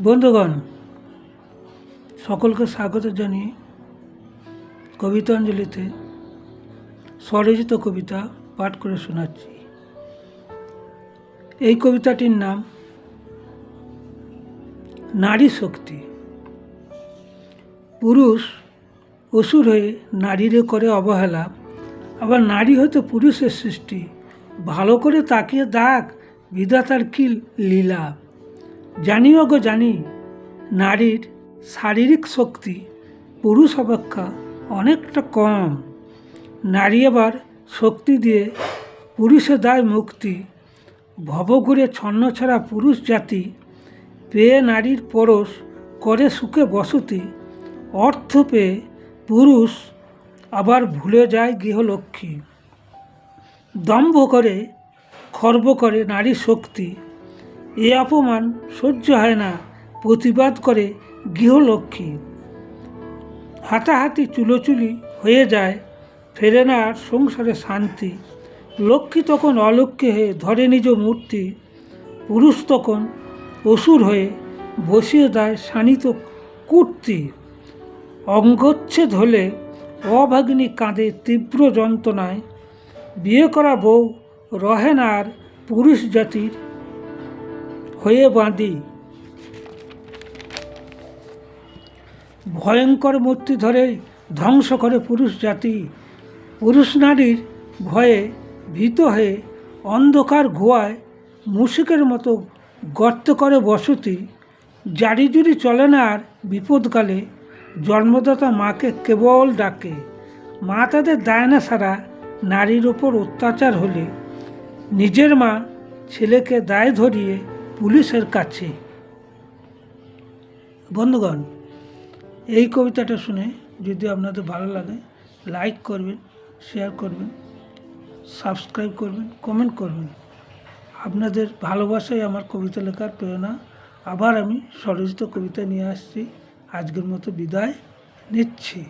বন্ধুগণ, সকলকে স্বাগত জানিয়ে কবিতাঞ্জলিতে স্বরচিত কবিতা পাঠ করে শোনাচ্ছি। এই কবিতাটির নাম নারী শক্তি। পুরুষ অসুর হয়ে নারীরে করে অবহেলা, আবার নারী হতে পুরুষের সৃষ্টি, ভালো করে তাকিয়ে দেখ বিধাতার কি লীলা। জানিও গো জানি, নারীর শারীরিক শক্তি পুরুষ অপেক্ষা অনেকটা কম। নারী আবার শক্তি দিয়ে পুরুষে দায় মুক্তি। ভবঘুরে ছন্ন ছাড়া পুরুষ জাতি পেয়ে নারীর পরশ করে সুখে বসতি। অর্থ পেয়ে পুরুষ আবার ভুলে যায় গৃহলক্ষ্মী। দম্ভ করে, খর্ব করে নারী শক্তি। এ অপমান সহ্য হয় না, প্রতিবাদ করে গৃহলক্ষ্মী। হাতাহাতি চুলোচুলি হয়ে যায়, ফেরে না আর সংসারে শান্তি। লক্ষ্মী তখন অলক্ষ্যে হয়ে ধরে নিজ মূর্তি, পুরুষ তখন অসুর হয়ে বসিয়ে দেয় শানিত কুর্তি। অঙ্গচ্ছেদ হলে অভাগিনী কাঁদে তীব্র যন্ত্রণায়। বিয়ে করা বউ রহে না আর পুরুষ জাতির হয়ে বাঁধি। ভয়ঙ্কর মূর্তি ধরে ধ্বংস করে পুরুষ জাতি। পুরুষ নারীর ভয়ে ভীত হয়ে অন্ধকার ঘোয়ায় মুশিকের মতো গর্ত করে বসতি। জারি জুরি চলে না আর বিপদকালে জন্মদাতা মাকে কেবল ডাকে। মা তাদের দায় না সারা, নারীর ওপর অত্যাচার হলে। নিজের মা ছেলেকে দায় ধরিয়ে পুলিশের কাছে। বন্ধুগণ, এই কবিতাটা শুনে যদি আপনাদের ভালো লাগে লাইক করবেন শেয়ার করবেন সাবস্ক্রাইব করবেন কমেন্ট করবেন। আপনাদের ভালোবাসাই আমার কবিতা লেখার প্রেরণা। আবার আমি স্বরচিত কবিতা নিয়ে আসছি। আজকের মতো বিদায় নিচ্ছি।